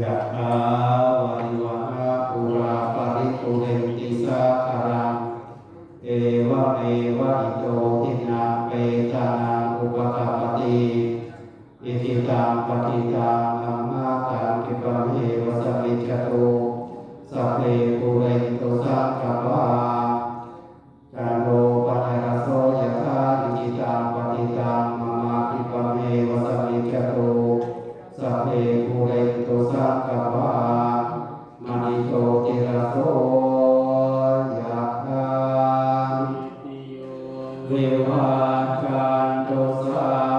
ยะถาวาริวหาปุราปาริปุเรนติสาคารังเอวะเมวะอิโตทินังเปตานังอุปกปปติอิทิตังปฏิตังอัมมาตังกิปะเมวะสมิจจตุสัพเพปุเรนตุสังกปาจันโทปะนะระโสยะธาอิทิตังปฏิตังอัมมากิปะเมวะสมิจจตุสัพเพ ณิโตติระโสยะธาวิวาจันตุสา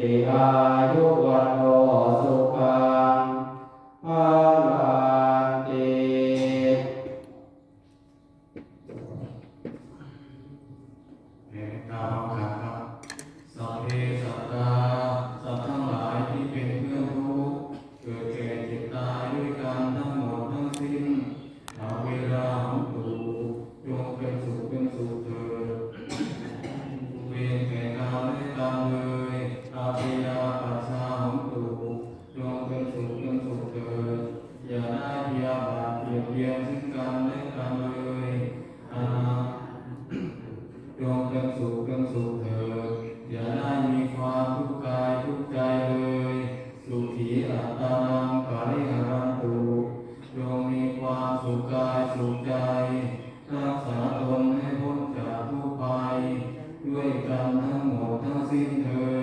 ติอายุวันโนสุขังภาลันติแห่งกาลขันครับ จงสุขเป็นสุขเถิดอย่าได้มีความทุกข์กายทุกข์ใจเลย สุขีอัตตานังปาริหารันตุจงมีความสุขกายสุขใจรักษาตนให้พ้นจากทุกภัยด้วยกันทั้งหมดทั้งสิ้นเถิด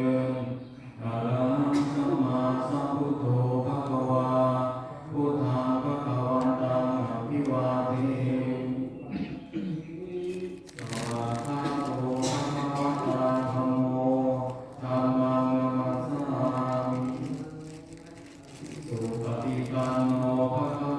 สุปฏิปันโนภะคะ